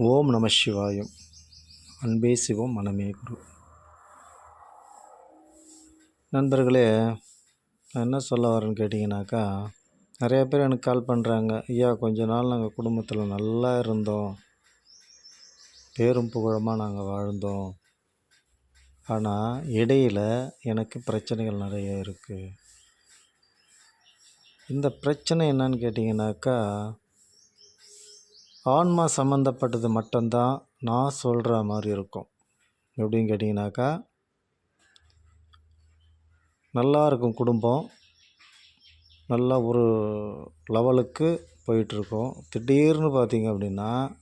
ஓம் நம சிவாயம். அன்பே சிவம் மனமே குரு. நண்பர்களே நான் என்ன சொல்ல வரேன்னு கேட்டிங்கனாக்கா நிறைய பேர் எனக்கு கால் பண்ணுறாங்க ஐயா கொஞ்ச நாள் நாங்கள் குடும்பத்தில் நல்லா இருந்தோம். பேரும் புகழமாக நாங்கள் வாழ்ந்தோம். ஆனால் இடையில் எனக்கு பிரச்சனைகள் நிறைய இருக்குது இந்த பிரச்சனை என்னன்னு கேட்டிங்கனாக்கா ஆன்மா சம்மந்தப்பட்டது மட்டும்தான் நான் சொல்கிற மாதிரி இருக்கும். எப்படின்னு கேட்டிங்கனாக்கா நல்லா இருக்கும் குடும்பம். நல்லா ஒரு லெவலுக்கு போயிட்டுருக்கோம். திடீர்னு பார்த்தீங்க அப்படின்னா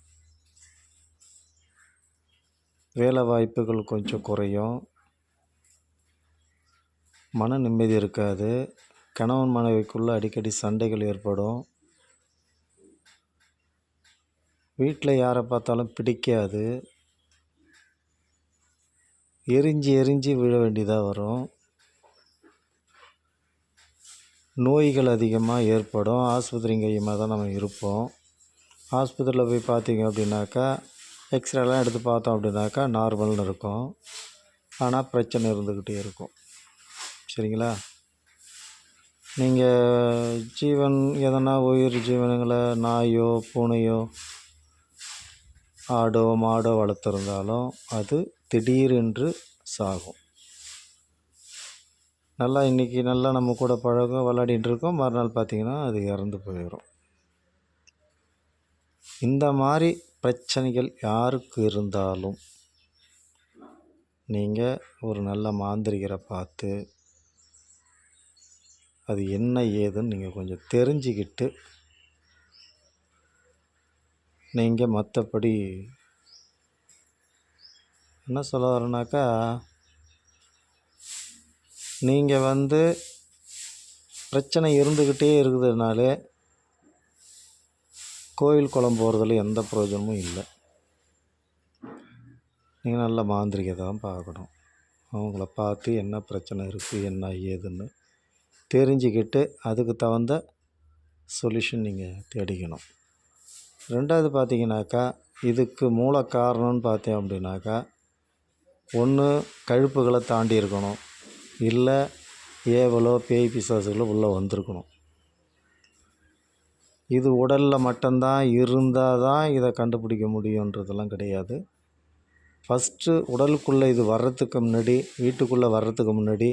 வேலை வாய்ப்புகள் கொஞ்சம் குறையும். மன நிம்மதி இருக்காது. கணவன் மனைவிக்குள்ளே அடிக்கடி சண்டைகள் ஏற்படும். வீட்டில் யாரை பார்த்தாலும் பிடிக்காது. எரிஞ்சு எரிஞ்சு விழ வேண்டியதாக வரும். நோய்கள் அதிகமாக ஏற்படும். ஆஸ்பத்திரிங்க கையமாக தான் நம்ம இருப்போம். ஆஸ்பத்திரியில் போய் பார்த்தீங்க அப்படின்னாக்கா எக்ஸ்ரேலாம் எடுத்து பார்த்தோம் அப்படின்னாக்கா நார்மல்னு இருக்கும். ஆனால் பிரச்சனை இருந்துக்கிட்டே இருக்கும். சரிங்களா? நீங்கள் ஜீவன் எதனா உயிர் ஜீவனங்களை நாயோ பூனையோ ஆடோ மாடோ வளர்த்துருந்தாலும் அது திடீரென்று சாகும். நல்லா இன்றைக்கி நல்லா நம்ம கூட பழகம் விளையாடிட்டு இருக்கோம். மறுநாள் பார்த்திங்கன்னா அது இறந்து போயிடும் இந்த மாதிரி பிரச்சனைகள் யாருக்கு இருந்தாலும் நீங்கள் ஒரு நல்ல மாந்திரிகரை பார்த்து அது என்ன ஏதுன்னு நீங்கள் கொஞ்சம் தெரிஞ்சுக்கிட்டு நீங்கள் மற்றபடி என்ன சொல்ல வரேனாக்கா நீங்கள் வந்து பிரச்சனை இருந்துக்கிட்டே இருக்குதுனாலே கோயில் குளம் போகிறதுல எந்த பிரயோஜனமும் இல்லை. நீங்கள் நல்ல மாந்திரிகை தான் பார்க்கணும். அவங்கள பார்த்து என்ன பிரச்சனை இருக்குது என்ன ஏதுன்னு தெரிஞ்சுக்கிட்டு அதுக்கு தகுந்த சொல்யூஷன் நீங்கள் தேடிக்கணும். ரெண்டாவது பார்த்தீங்கன்னாக்கா இதுக்கு மூல காரணம்னு பார்த்தேன் அப்படின்னாக்கா ஒன்று கழுப்புகளை தாண்டி இருக்கணும். இல்லை ஏவலோ பேய் பிசாசுகளோ உள்ளே வந்திருக்கணும். இது உடலில் மட்டும்தான் இருந்தால் தான் இதை கண்டுபிடிக்க முடியுன்றதெல்லாம் கிடையாது. ஃபஸ்ட்டு உடலுக்குள்ளே இது வர்றதுக்கு முன்னாடி வீட்டுக்குள்ளே வர்றதுக்கு முன்னாடி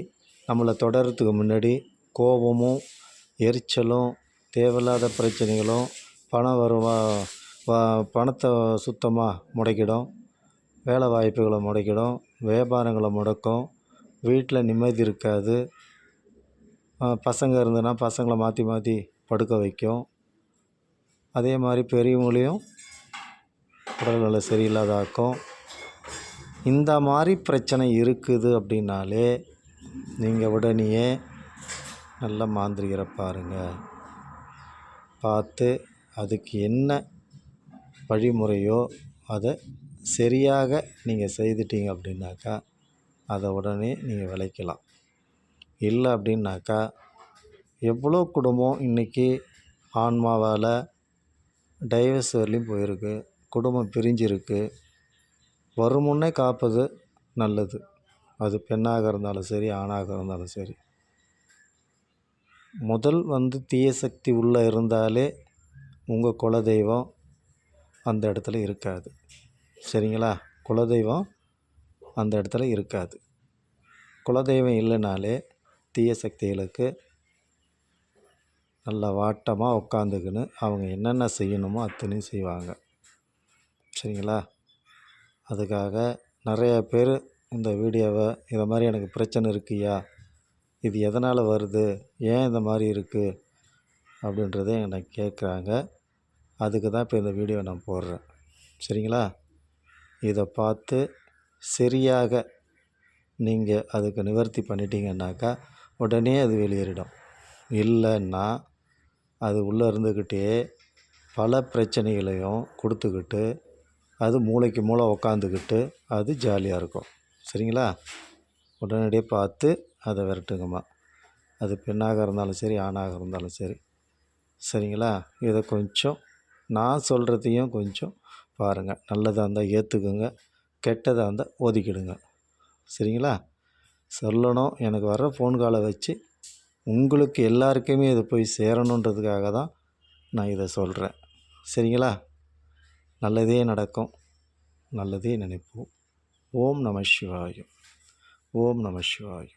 நம்மளை தொடரத்துக்கு முன்னாடி கோபமும் எரிச்சலும் தேவையில்லாத பிரச்சனைகளும் பணம் வருவா வா பணத்தை சுத்தமாக முடக்கிடும் வேலை வாய்ப்புகளை முடக்கிடும் வியாபாரங்களை முடக்கும் வீட்டில் நிம்மதி இருக்காது. பசங்க இருந்ததுன்னா பசங்களை மாற்றி மாற்றி படுக்க வைக்கும். அதே மாதிரி பெரியவங்களையும் உடல்நிலை சரியில்லாதாக்கும். இந்த மாதிரி பிரச்சனை இருக்குது அப்படின்னாலே நீங்கள் உடனேயே நல்ல மாந்திரிகரை பாருங்கள் பார்த்து அதுக்கு என்ன வழிமுறையோ அதை சரியாக நீங்கள் செய்துட்டீங்க அப்படின்னாக்கா அதை உடனே நீங்கள் விளைக்கலாம். இல்லை அப்படின்னாக்கா எவ்வளோ குடும்பம் இன்றைக்கி ஆன்மாவால் டைவர்ஸ் வரலையும் போயிருக்கு குடும்பம் பிரிஞ்சிருக்கு வருமுன்னே காப்பது நல்லது. அது பெண்ணாக இருந்தாலும் சரி ஆணாக இருந்தாலும் சரி. முதல் வந்து தீய சக்தி உள்ளே இருந்தாலே உங்கள் குலதெய்வம் அந்த இடத்துல இருக்காது. சரிங்களா? குலதெய்வம் அந்த இடத்துல இருக்காது. குலதெய்வம் இல்லைனாலே தீய சக்திகளுக்கு நல்லா வாட்டமாக உட்காந்துக்கின்னு அவங்க என்னென்ன செய்யணுமோ அத்தனையும் செய்வாங்க. சரிங்களா? அதுக்காக நிறைய பேர் இந்த வீடியோவை இதை மாதிரி எனக்கு பிரச்சனை இருக்குயா? இது எதனால் வருது? ஏன் இந்த மாதிரி இருக்குது அப்படின்றத என்னை கேட்குறாங்க. அதுக்கு தான் இப்போ இந்த வீடியோ நான் போடுறேன். சரிங்களா? இதை பார்த்து சரியாக நீங்கள் அதுக்கு நிவர்த்தி பண்ணிட்டீங்கன்னாக்கா உடனே அது வெளியேறிடும். இல்லைன்னா அது உள்ளே இருந்துக்கிட்டே பல பிரச்சனைகளையும் கொடுத்துக்கிட்டு அது மூளைக்கு மூளை உக்காந்துக்கிட்டு அது ஜாலியாக இருக்கும். சரிங்களா? உடனடியே பார்த்து அதை விரட்டுங்கம்மா. அது பெண்ணாக இருந்தாலும் சரி ஆணாக இருந்தாலும் சரி. சரிங்களா? இதை கொஞ்சம் நான் சொல்கிறதையும் கொஞ்சம் பாருங்கள் நல்லதாக இருந்தால் ஏற்றுக்குங்க கெட்டதாக இருந்தால் ஒதுக்கிடுங்க. சரிங்களா? சொல்லணும். எனக்கு வர ஃபோன் காலை வச்சு உங்களுக்கு எல்லாருக்குமே இது போய் சேரணுன்றதுக்காக தான் நான் இதை சொல்கிறேன் சரிங்களா? நல்லதே நடக்கும். நல்லதே நினைப்போம். ஓம் நம சிவாயும். ஓம் நம சிவாயும்.